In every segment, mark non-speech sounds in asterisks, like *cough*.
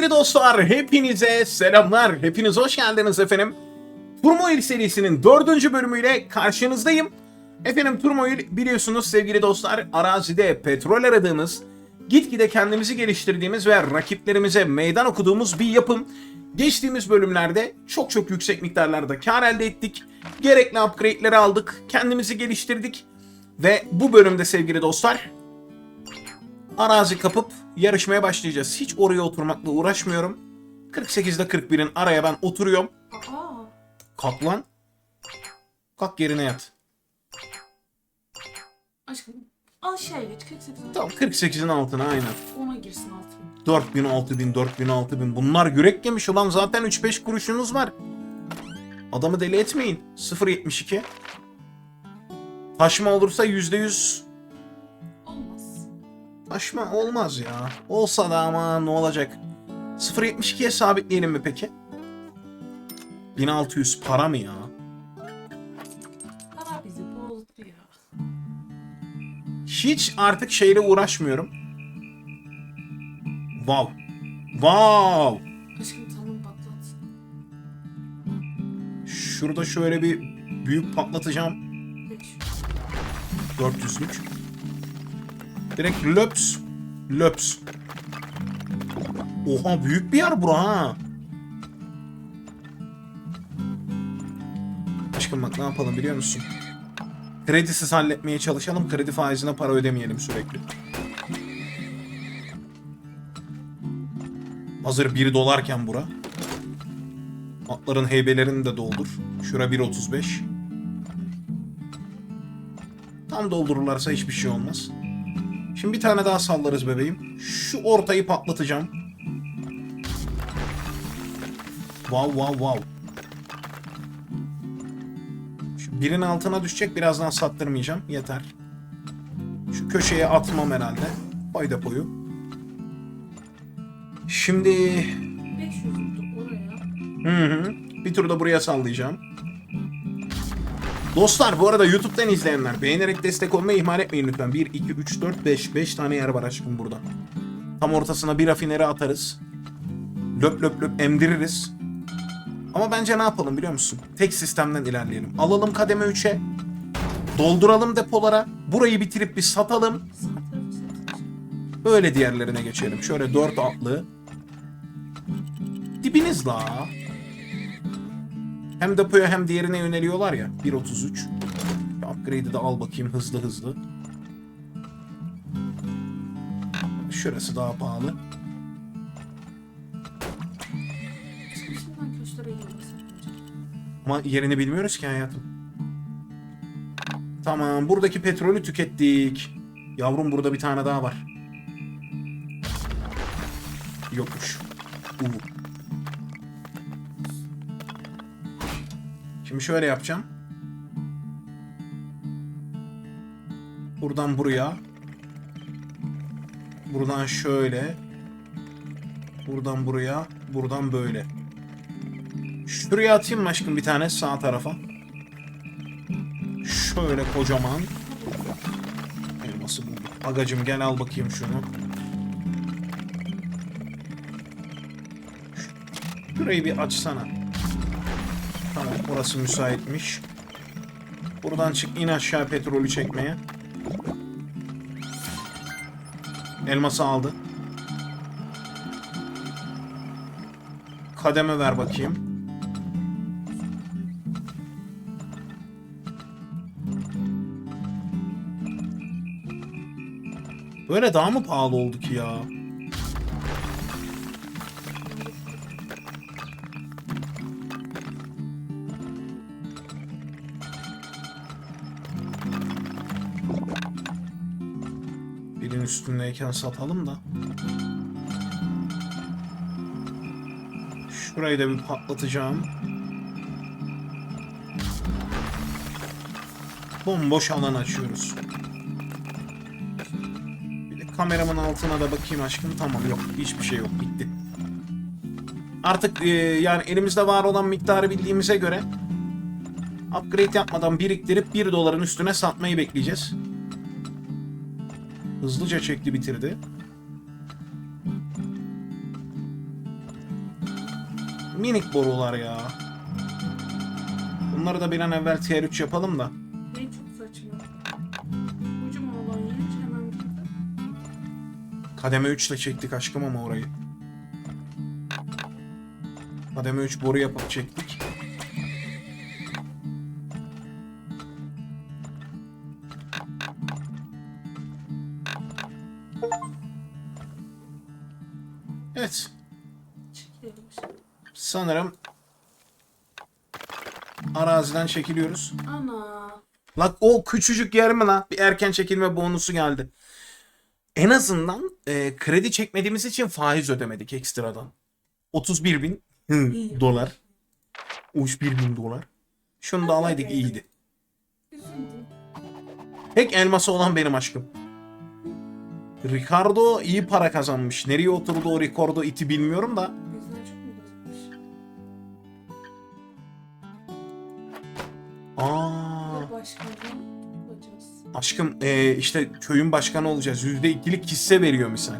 Sevgili dostlar hepinize selamlar. Hepiniz hoş geldiniz efendim. Turmoil serisinin dördüncü bölümüyle karşınızdayım. Efendim Turmoil biliyorsunuz sevgili dostlar arazide petrol aradığımız, gitgide kendimizi geliştirdiğimiz ve rakiplerimize meydan okuduğumuz bir yapım. Geçtiğimiz bölümlerde çok çok yüksek miktarlarda kar elde ettik. Gerekli upgrade'leri aldık, kendimizi geliştirdik. Ve bu bölümde sevgili dostlar arazi kapıp yarışmaya başlayacağız. Hiç oraya oturmakla uğraşmıyorum. 48'de 41'in araya ben oturuyorum. Aa, Kalk lan. Kalk yerine yat. aşkım aşağıya geç 48 Tamam 48'in altına aynen. Ona girsin altına. 4000, 6000, 4000, 6000. Bunlar yürek yemiş ulan zaten 3-5 kuruşunuz var. Adamı deli etmeyin. 0.72. Taşma olursa %100 Olmaz. Taşma olmaz ya. Olsa da ama ne olacak? 0.72'ye sabitleyelim mi peki? 1600 para mı ya? Para bizi bozdu ya. Hiç artık şeyle uğraşmıyorum. Wow. Wow. Aşkım tamam patlat. Şurada şöyle bir büyük patlatacağım. 500. 400'lük. Direkt löps. Löps. Oha büyük bir yer bura ha. Aşkım bak ne yapalım biliyor musun? Kredisiz halletmeye çalışalım. Kredi faizine para ödemeyelim sürekli. Hazır 1 dolarken bura. Atların heybelerini de doldur. Şura 1.35. Tam doldururlarsa hiçbir şey olmaz. Şimdi bir tane daha sallarız bebeğim. Şu ortayı patlatacağım. Wow wow wow. Şu birin altına düşecek birazdan sattırmayacağım. Yeter. Şu köşeye atmam herhalde. Pay depoyu. Şimdi 500 oldu oraya. Hı hı. Bir tur da buraya sallayacağım. Dostlar bu arada YouTube'dan izleyenler beğenerek destek olmayı ihmal etmeyin lütfen. 1, 2, 3, 4, 5. 5 tane yer var aşkım burada. Tam ortasına bir rafineri atarız. Löp löp löp emdiririz. Ama bence ne yapalım biliyor musun? Tek sistemden ilerleyelim. Alalım kademe 3'e. Dolduralım depolara. Burayı bitirip bir satalım. Böyle diğerlerine geçelim. Şöyle 4 atlı. Dibiniz la. Hem depoya hem diğerine yöneliyorlar ya. 1.33. Bir Upgrade'i de al bakayım hızlı hızlı. Şurası daha pahalı. Ama yerini bilmiyoruz ki hayatım. Tamam buradaki petrolü tükettik. Yavrum burada bir tane daha var. Yokmuş. Uh. Şimdi şöyle yapacağım. Buradan buraya. Buradan şöyle. Buradan buraya. Buradan böyle. Şuraya atayım mı aşkım bir tane sağ tarafa. Şöyle kocaman. Elması bulduk. Agacım gel al bakayım şunu. Şurayı bir açsana. Orası müsaitmiş. Buradan çık in aşağı petrolü çekmeye. Elması aldı. Kademe ver bakayım. Böyle daha mı pahalı oldu ki ya? Üstündeyken satalım da. Şurayı da bir patlatacağım. Bomboş alan açıyoruz. Bir de kameramın altına da bakayım aşkım. Tamam yok. Hiçbir şey yok. Bitti. Artık e, yani elimizde var olan miktarı bildiğimize göre upgrade yapmadan biriktirip 1 doların üstüne satmayı bekleyeceğiz. Hızlıca çekti bitirdi. Minik borular ya. Bunları da bir an evvel tier 3 yapalım da. Ne çok saçma. Kocaman olan yer hemen bitti. Kademe 3 ile çektik aşkım ama orayı. Kademe 3 boru yapıp çektik. Sanırım araziden çekiliyoruz. Ana. Lan o küçücük yer mi lan? Bir erken çekilme bonusu geldi. En azından e, kredi çekmediğimiz için faiz ödemedik ekstradan. 31 bin hı, dolar. 31 bin dolar. Şunu da alaydık iyiydi. Tek elması olan benim aşkım. Ricardo iyi para kazanmış. Nereye oturdu o Ricardo iti bilmiyorum da. Aa, Ve başkandan bulacağız. aşkım e, işte köyün başkanı olacağız. %2'lik hisse veriyor misal.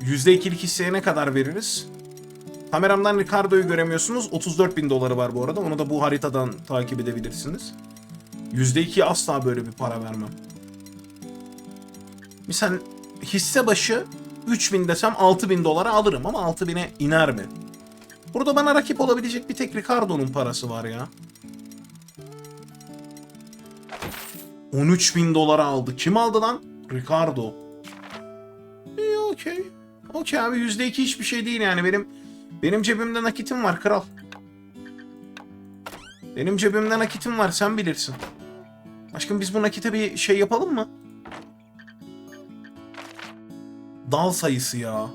%2'lik hisseye ne kadar veririz? Kameramdan Ricardo'yu göremiyorsunuz. 34 bin doları var bu arada. Onu da bu haritadan takip edebilirsiniz. %2'ye asla böyle bir para vermem. Misal hisse başı 3000 desem 6000 dolara alırım ama 6000'e iner mi? Burada bana rakip olabilecek bir tek Ricardo'nun parası var ya. 13 bin dolara aldı. Kim aldı lan? Ricardo. İyi okey. Okey abi %2 hiçbir şey değil yani. Benim benim cebimde nakitim var kral. Benim cebimde nakitim var sen bilirsin. Aşkım biz bu nakite bir şey yapalım mı? Dal sayısı ya.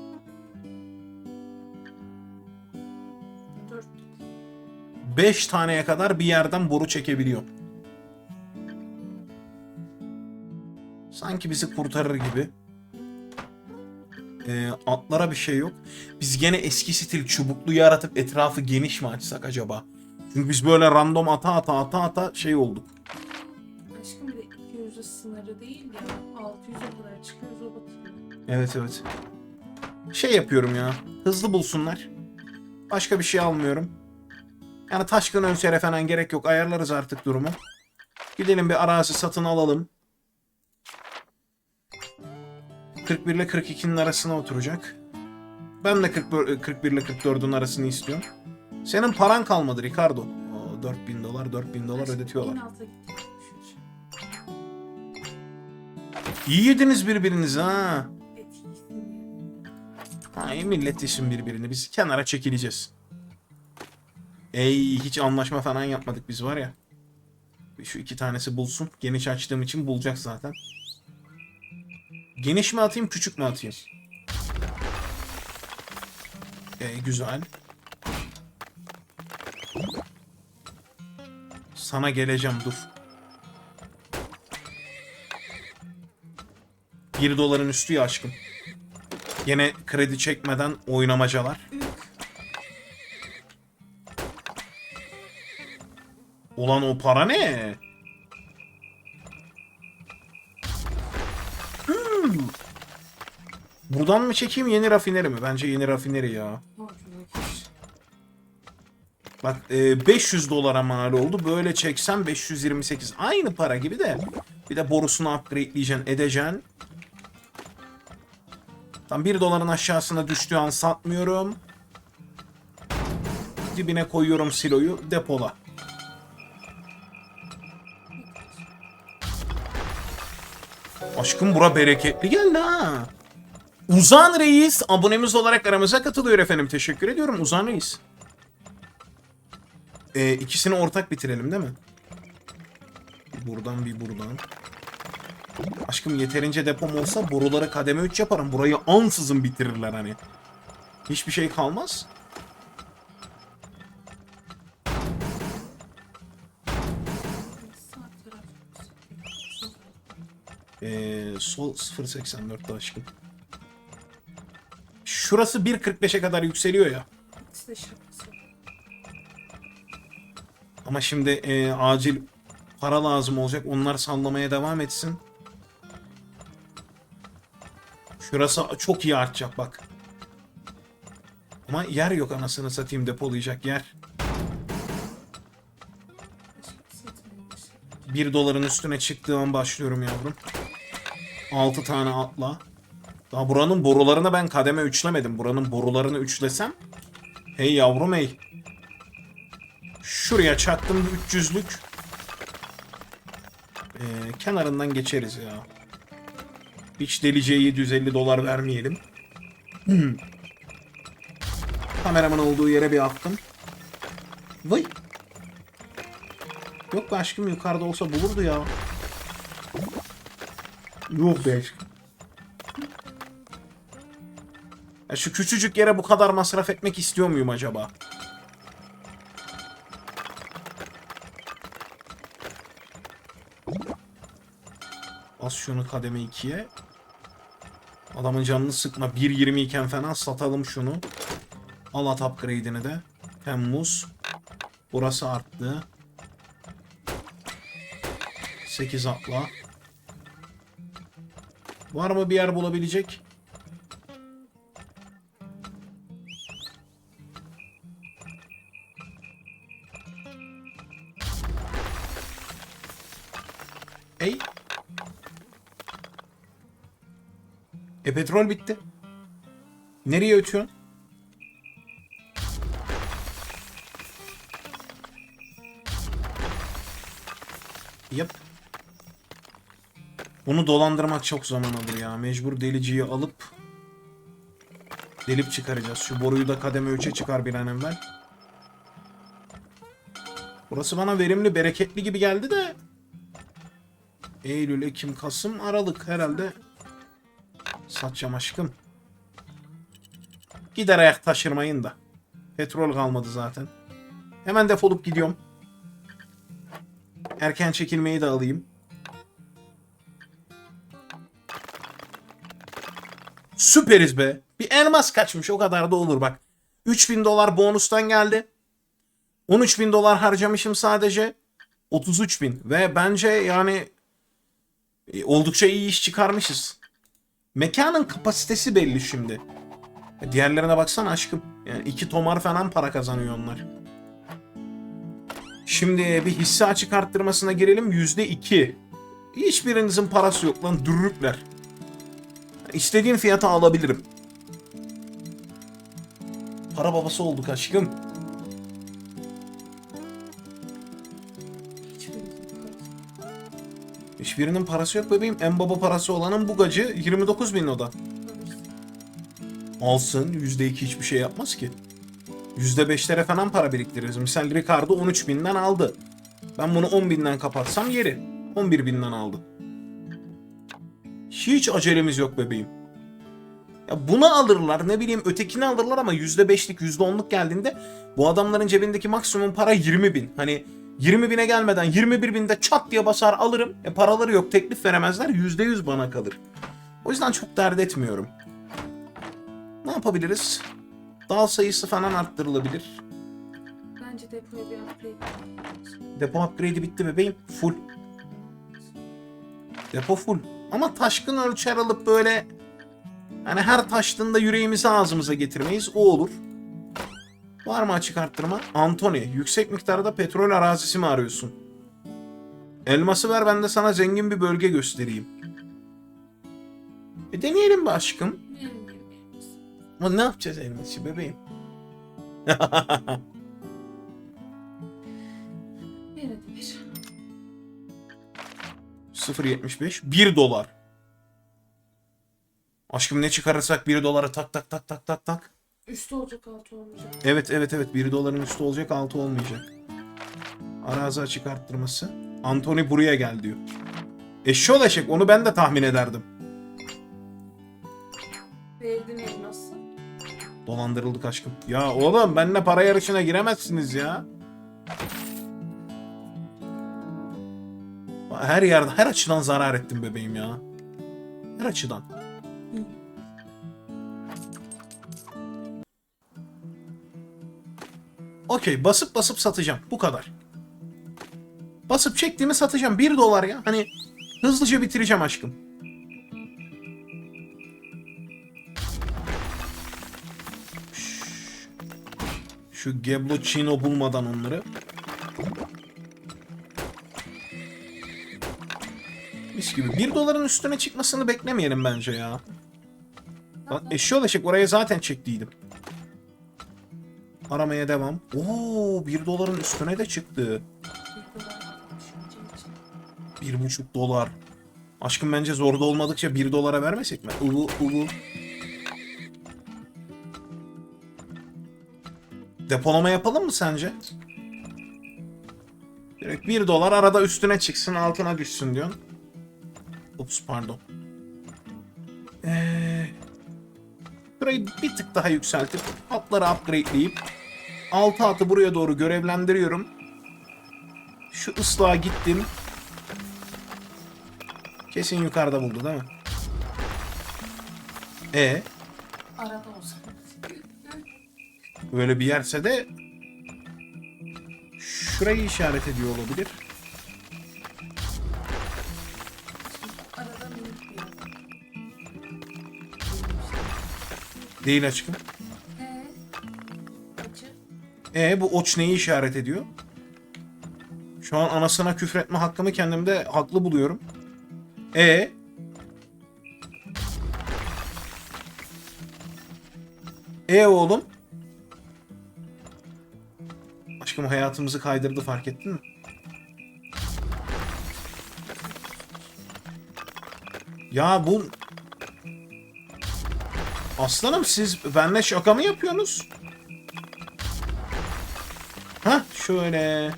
Dört. 5 taneye kadar bir yerden boru çekebiliyor. Sanki bizi kurtarır gibi. Ee, atlara bir şey yok. Biz gene eski stil çubuklu yaratıp etrafı geniş mi açsak acaba? Çünkü biz böyle random ata ata ata ata şey olduk. Aşkım bir de 200'ü sınırı değil ya. 600'e kadar çıkıyoruz o batıyor. Evet evet. Şey yapıyorum ya. Hızlı bulsunlar. Başka bir şey almıyorum. Yani taşkın önsere falan gerek yok. Ayarlarız artık durumu. Gidelim bir arazi satın alalım. 41 ile 42'nin arasına oturacak. Ben de 40, 41 ile 44'ün arasını istiyorum. Senin paran kalmadı Ricardo. Oo, 4000 dolar 4000 dolar ödetiyorlar. İyi yediniz birbirinizi ha. Ay millet yesin birbirini. Biz kenara çekileceğiz. Ey hiç anlaşma falan yapmadık biz var ya. Şu iki tanesi bulsun. Geniş açtığım için bulacak zaten. Geniş mi atayım küçük mü atayım? Ey güzel. Sana geleceğim dur. 1 doların üstü ya aşkım. Yine kredi çekmeden oynamacalar. Ulan o para ne? Buradan mı çekeyim yeni rafineri mi? Bence yeni rafineri ya. Bak e, 500 dolara mal oldu. Böyle çeksem 528. Aynı para gibi de. Bir de borusunu upgradeleyeceksin, edeceksin. Tam 1 doların aşağısına düştüğü an satmıyorum. Dibine koyuyorum siloyu depola. Aşkım bura bereketli geldi ha. Uzan Reis abonemiz olarak aramıza katılıyor efendim. Teşekkür ediyorum Uzan Reis. Ee, ikisini ortak bitirelim değil mi? Buradan bir buradan. Aşkım yeterince depom olsa boruları kademe 3 yaparım. Burayı ansızın bitirirler hani. Hiçbir şey kalmaz. Ee, sol 0.84'te aşkım. Şurası 1.45'e kadar yükseliyor ya. Ama şimdi e, acil para lazım olacak. Onlar sallamaya devam etsin. Şurası çok iyi artacak bak. Ama yer yok anasını satayım depolayacak yer. Başka satmıyormuş. 1 doların üstüne çıktığım başlıyorum yavrum. 6 tane atla. Daha buranın borularını ben kademe üçlemedim. Buranın borularını üçlesem. Hey yavrum hey. Şuraya çaktım bir 300'lük. Ee, kenarından geçeriz ya. Hiç deliciye 750 dolar vermeyelim. *clears throat* Hmm. Kameramın olduğu yere bir attım. Vay. Yok be aşkım yukarıda olsa bulurdu ya. Yok be aşkım. Ya şu küçücük yere bu kadar masraf etmek istiyor muyum acaba? Bas şunu kademe 2'ye. Adamın canını sıkma. 1.20 iken falan satalım şunu. Al at upgrade'ini de. Temmuz. Burası arttı. 8 atla. Var mı bir yer bulabilecek? Petrol bitti. Nereye ötüyorsun? Yap. Bunu dolandırmak çok zaman alır ya. Mecbur deliciyi alıp delip çıkaracağız. Şu boruyu da kademe 3'e çıkar bir an evvel. Burası bana verimli, bereketli gibi geldi de. Eylül, Ekim, Kasım, Aralık herhalde. Satacağım aşkım. Gider ayak taşırmayın da. Petrol kalmadı zaten. Hemen defolup gidiyorum. Erken çekilmeyi de alayım. Süperiz be. Bir elmas kaçmış o kadar da olur bak. 3000 dolar bonustan geldi. 13 bin dolar harcamışım sadece. 33 bin. Ve bence yani e, oldukça iyi iş çıkarmışız. Mekanın kapasitesi belli şimdi. Diğerlerine baksana aşkım. Yani iki tomar falan para kazanıyor onlar. Şimdi bir hisse açık arttırmasına girelim. Yüzde iki. Hiçbirinizin parası yok lan dürrükler. İstediğin fiyata alabilirim. Para babası olduk aşkım. Hiçbirinin parası yok bebeğim. En baba parası olanın bu gacı 29 bin o da. Alırsın. Alsın %2 hiçbir şey yapmaz ki. %5'lere falan para biriktiririz. Misal Ricardo 13 binden aldı. Ben bunu 10 binden kapatsam yeri. 11 binden aldı. Hiç acelemiz yok bebeğim. Ya bunu alırlar ne bileyim ötekini alırlar ama %5'lik %10'luk geldiğinde bu adamların cebindeki maksimum para 20 bin. Hani 20 bine gelmeden 21 binde çat diye basar alırım. E paraları yok teklif veremezler %100 bana kalır. O yüzden çok dert etmiyorum. Ne yapabiliriz? Dal sayısı falan arttırılabilir. Bence depoya bir upgrade. Depo upgrade'i bitti bebeğim. Full. Depo full. Ama taşkın ölçer alıp böyle hani her taştığında yüreğimizi ağzımıza getirmeyiz. O olur. Var mı açık arttırma? Anthony, yüksek miktarda petrol arazisi mi arıyorsun? Elması ver ben de sana zengin bir bölge göstereyim. E deneyelim be aşkım. Ama ne yapacağız elması bebeğim? Hadi bir. 0.75 1 dolar. Aşkım ne çıkarırsak 1 dolara tak tak tak tak tak tak. Üstü olacak altı olmayacak. Evet evet evet 1 doların üstü olacak 6 olmayacak. Arazi açık arttırması. Anthony buraya gel diyor. Eşşoğlu eşek onu ben de tahmin ederdim. Verdin elması. Dolandırıldık aşkım. Ya oğlum benimle para yarışına giremezsiniz ya. Her yerde her açıdan zarar ettim bebeğim ya. Her açıdan. Okey basıp basıp satacağım. Bu kadar. Basıp çektiğimi satacağım. 1 dolar ya. Hani hızlıca bitireceğim aşkım. Şu Geblochino bulmadan onları. Mis gibi. 1 doların üstüne çıkmasını beklemeyelim bence ya. Lan eşyol eşek oraya zaten çektiydim. Aramaya devam. Oo 1 doların üstüne de çıktı. Bir dolar düşünce için. 1,5 dolar. Aşkım bence zorda olmadıkça 1 dolara vermesek mi? Ulu ulu. Depolama yapalım mı sence? Direkt 1 dolar arada üstüne çıksın altına düşsün diyorsun. Ups pardon. Ee, burayı bir tık daha yükseltip atları upgradeleyip 6 atı buraya doğru görevlendiriyorum. Şu ıslığa gittim. Kesin yukarıda buldu değil mi? E Arada olsa. böyle bir yerse de şurayı işaret ediyor olabilir. Arada minik bir yer. Değil aşkım. E bu oç neyi işaret ediyor? Şu an anasına küfretme hakkımı kendimde haklı buluyorum. E E oğlum. Aşkım hayatımızı kaydırdı fark ettin mi? Ya bu... Aslanım siz benimle şaka mı yapıyorsunuz? Ha şöyle.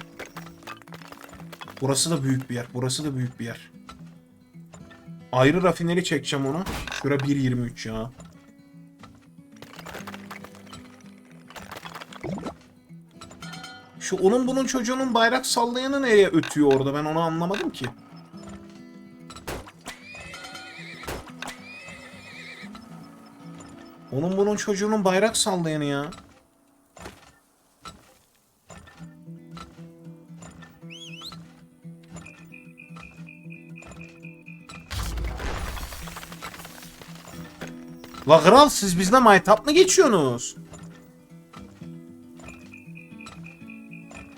Burası da büyük bir yer. Burası da büyük bir yer. Ayrı rafineri çekeceğim ona. Şura 1.23 ya. Şu onun bunun çocuğunun bayrak sallayanı nereye ötüyor orada? Ben onu anlamadım ki. Onun bunun çocuğunun bayrak sallayanı ya. La kral siz bizle maytap mı geçiyorsunuz?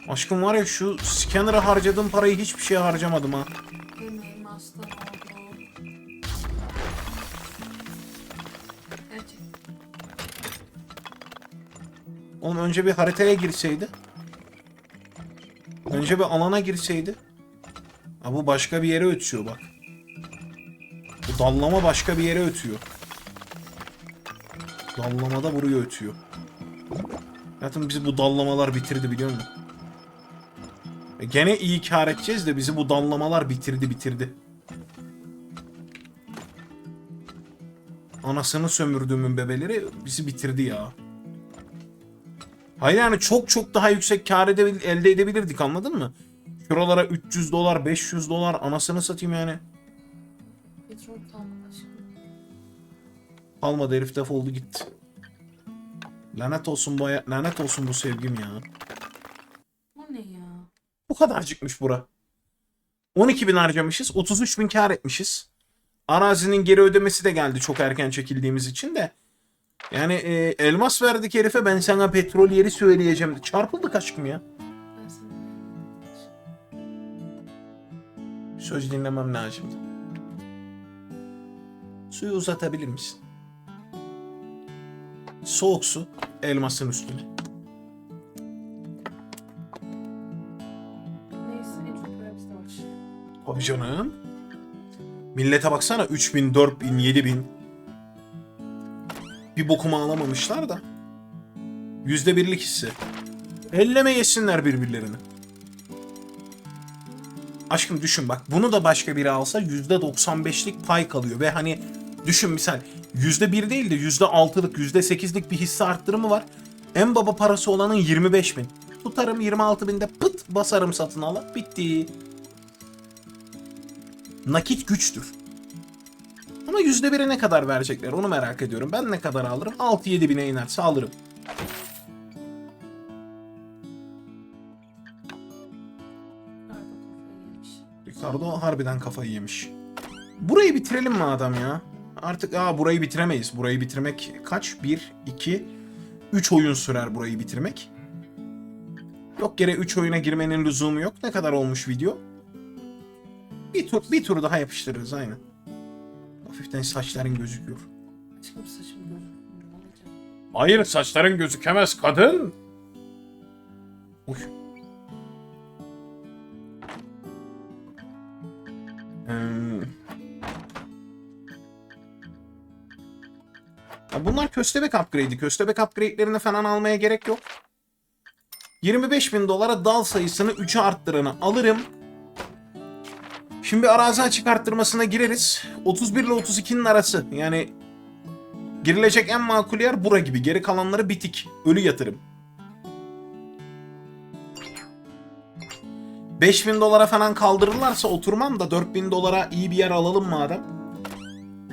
Aşkım var ya şu scanner'a harcadığım parayı hiçbir şeye harcamadım ha. Oğlum önce bir haritaya girseydi. Önce bir alana girseydi. Ha bu başka bir yere ötüyor bak. Bu dallama başka bir yere ötüyor. Dallamada buraya ötüyor. Zaten bizi bu dallamalar bitirdi biliyor musun? E gene iyi kar edeceğiz de bizi bu dallamalar bitirdi bitirdi. Anasını sömürdüğümün bebeleri bizi bitirdi ya. Hayır yani çok çok daha yüksek kar edebil- elde edebilirdik anladın mı? Şuralara 300 dolar 500 dolar anasını satayım yani. Petrol kalmadı aşkım. Almadı herif defoldu gitti. Lanet olsun bu lanet olsun bu sevgim ya. Bu ne ya? Bu kadarcıkmış bura. 12 bin harcamışız. 33 bin kar etmişiz. Arazinin geri ödemesi de geldi çok erken çekildiğimiz için de. Yani e, elmas verdik herife ben sana petrol yeri söyleyeceğim. Çarpıldık aşkım ya. Söz dinlemem lazım. Suyu uzatabilir misin? Soğuk su elmasın üstüne. Neyse çok. Tabii canım. Millete baksana 3000, 4000, 7000. Bir bokuma alamamışlar da. Yüzde birlik hisse. Elleme yesinler birbirlerini. Aşkım düşün bak bunu da başka biri alsa yüzde 95'lik pay kalıyor ve hani düşün misal yüzde bir değil de yüzde altılık yüzde sekizlik bir hisse arttırımı var. En baba parası olanın 25 bin. Tutarım 26 binde pıt basarım satın ala bitti. Nakit güçtür. Ama yüzde bire ne kadar verecekler onu merak ediyorum. Ben ne kadar alırım? 6-7 bine inerse alırım. Ricardo harbiden kafayı yemiş. Burayı bitirelim mi adam ya? Artık aa burayı bitiremeyiz. Burayı bitirmek kaç? 1, 2, 3 oyun sürer burayı bitirmek. Yok yere 3 oyuna girmenin lüzumu yok. Ne kadar olmuş video? Bir tur, bir tur daha yapıştırırız aynen. Hafiften saçların gözüküyor. Aşkım saçım gözükmüyor. Ne olacak? Hayır saçların gözükemez kadın. Uy. Ee, bunlar köstebek upgrade'i. Köstebek upgrade'lerini falan almaya gerek yok. 25 bin dolara dal sayısını 3'e arttıranı alırım. Şimdi arazi açık arttırmasına gireriz. 31 ile 32'nin arası. Yani Girilecek en makul yer bura gibi. Geri kalanları bitik. Ölü yatırım. 5000 dolara falan kaldırırlarsa oturmam da 4000 dolara iyi bir yer alalım madem.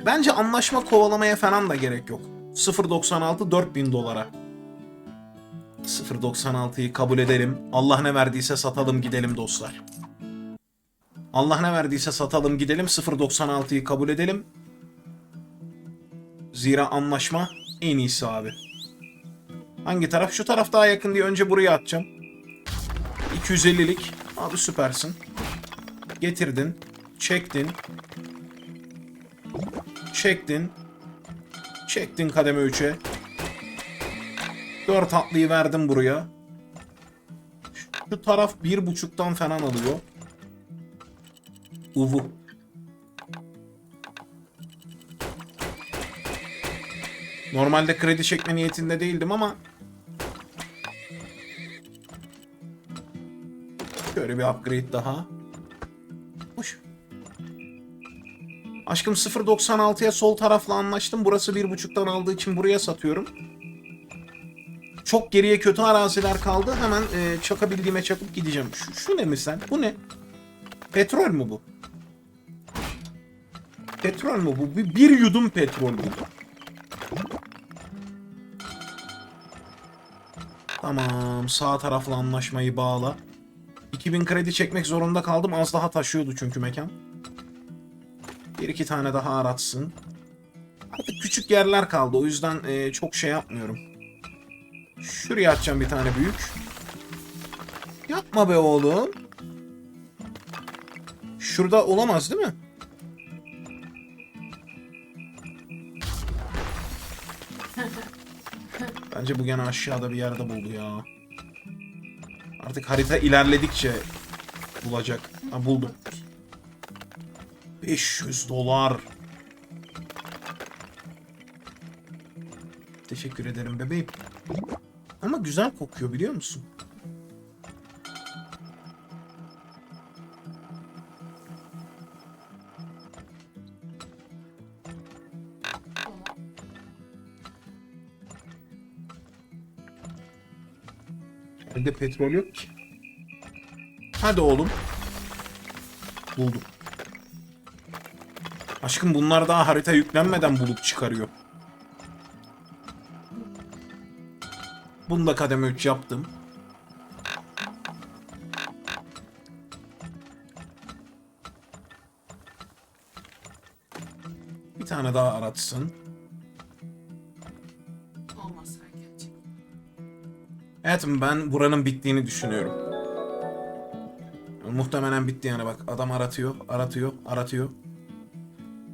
Bence anlaşma kovalamaya falan da gerek yok. 0.96 4000 dolara. 0.96'yı kabul edelim. Allah ne verdiyse satalım gidelim dostlar. Allah ne verdiyse satalım gidelim. 0.96'yı kabul edelim. Zira anlaşma en iyisi abi. Hangi taraf? Şu taraf daha yakın diye önce buraya atacağım. 250'lik. Abi süpersin. Getirdin. Çektin. Çektin. Çektin kademe 3'e. 4 atlıyı verdim buraya. Şu taraf bir buçuktan falan alıyor. Uvu. Normalde kredi çekme niyetinde değildim ama Şöyle bir upgrade daha. Aşkım 0.96'ya sol tarafla anlaştım. Burası 1.5'tan aldığı için buraya satıyorum. Çok geriye kötü araziler kaldı. Hemen e, çakabildiğime çakıp gideceğim. Şu, şu ne mi sen? Bu ne? Petrol mü bu? Petrol mü bu? Bir, bir yudum petrol bu. Tamam. Sağ tarafla anlaşmayı bağla. 2000 kredi çekmek zorunda kaldım. Az daha taşıyordu çünkü mekan. Bir iki tane daha aratsın. Artık küçük yerler kaldı. O yüzden e, çok şey yapmıyorum. Şuraya atacağım bir tane büyük. Yapma be oğlum. Şurada olamaz değil mi? Bence bu gene aşağıda bir yerde buldu ya. Artık harita ilerledikçe bulacak. Ha buldum. 500 dolar. Teşekkür ederim bebeğim. Ama güzel kokuyor biliyor musun? Elde petrol yok ki. Hadi oğlum. Buldum. Aşkım bunlar daha harita yüklenmeden bulup çıkarıyor. Bunu da kademe 3 yaptım. Bir tane daha aratsın. Hayatım ben buranın bittiğini düşünüyorum. Muhtemelen bitti yani bak adam aratıyor, aratıyor, aratıyor.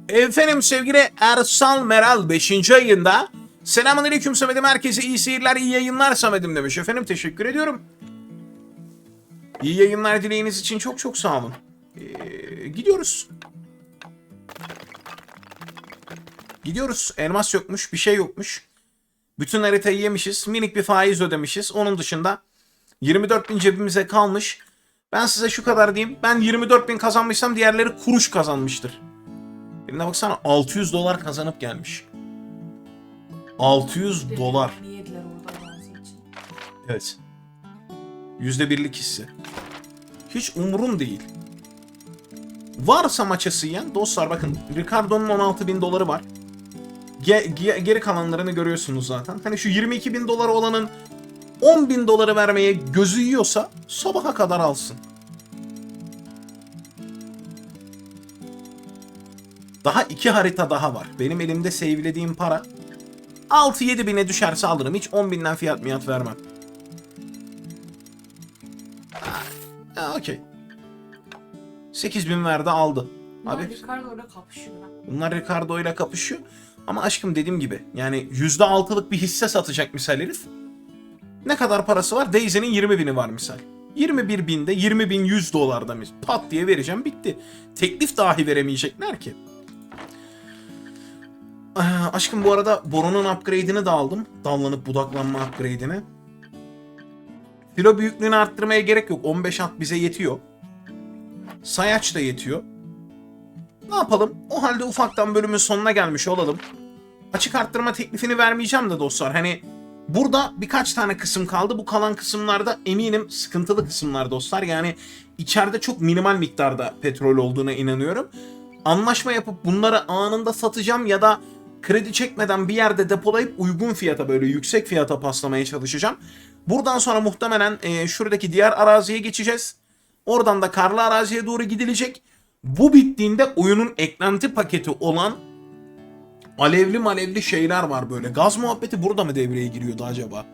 Efendim sevgili Ersal Meral 5. ayında Selamünaleyküm Samet'im herkese iyi seyirler, iyi yayınlar Samet'im demiş. Efendim teşekkür ediyorum. İyi yayınlar dileğiniz için çok çok sağ olun. Ee, gidiyoruz. Gidiyoruz. Elmas yokmuş, bir şey yokmuş. Bütün haritayı yemişiz. Minik bir faiz ödemişiz. Onun dışında 24 bin cebimize kalmış. Ben size şu kadar diyeyim. Ben 24 bin kazanmışsam diğerleri kuruş kazanmıştır. Birine baksana 600 dolar kazanıp gelmiş. 600 dolar. Evet. Yüzde birlik hissi. Hiç umurum değil. Varsa maçası yiyen dostlar bakın Ricardo'nun 16 bin doları var. Ge- ge- geri kalanlarını görüyorsunuz zaten. Hani şu 22 bin doları olanın 10 bin doları vermeye gözü yiyorsa sabaha kadar alsın. Daha iki harita daha var. Benim elimde save'lediğim para 6-7 bine düşerse alırım. Hiç 10 binden fiyat miyat vermem. Okey. 8000 verdi aldı. Bunlar Abi Ricardo ile kapışıyor. bunlar Ricardo ile kapışıyor. Ama aşkım dediğim gibi yani %6'lık bir hisse satacak misal herif. Ne kadar parası var? Daisy'nin 20 bini var misal. 21 binde 20 bin 100 dolarda mis. Pat diye vereceğim bitti. Teklif dahi veremeyecekler ki. Aa, aşkım bu arada boronun upgrade'ini de aldım. Dallanıp budaklanma upgrade'ini. Filo büyüklüğünü arttırmaya gerek yok. 15 at bize yetiyor. Sayaç da yetiyor. Ne yapalım? O halde ufaktan bölümün sonuna gelmiş olalım. Açık arttırma teklifini vermeyeceğim de dostlar. Hani burada birkaç tane kısım kaldı. Bu kalan kısımlarda eminim sıkıntılı kısımlar dostlar. Yani içeride çok minimal miktarda petrol olduğuna inanıyorum. Anlaşma yapıp bunları anında satacağım ya da kredi çekmeden bir yerde depolayıp uygun fiyata böyle yüksek fiyata paslamaya çalışacağım. Buradan sonra muhtemelen e, şuradaki diğer araziye geçeceğiz. Oradan da karlı araziye doğru gidilecek. Bu bittiğinde oyunun eklenti paketi olan alevli malevli şeyler var böyle. Gaz muhabbeti burada mı devreye giriyordu acaba?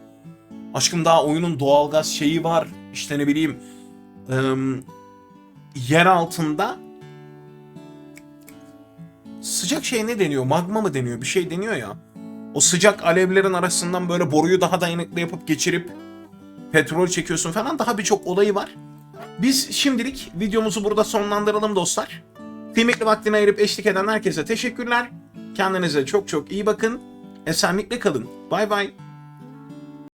Aşkım daha oyunun doğalgaz şeyi var. İşte ne bileyim ım, yer altında sıcak şey ne deniyor? Magma mı deniyor? Bir şey deniyor ya. O sıcak alevlerin arasından böyle boruyu daha dayanıklı yapıp geçirip petrol çekiyorsun falan daha birçok olayı var. Biz şimdilik videomuzu burada sonlandıralım dostlar. Kıymetli vaktini ayırıp eşlik eden herkese teşekkürler. Kendinize çok çok iyi bakın. Esenlikle kalın. Bay bay.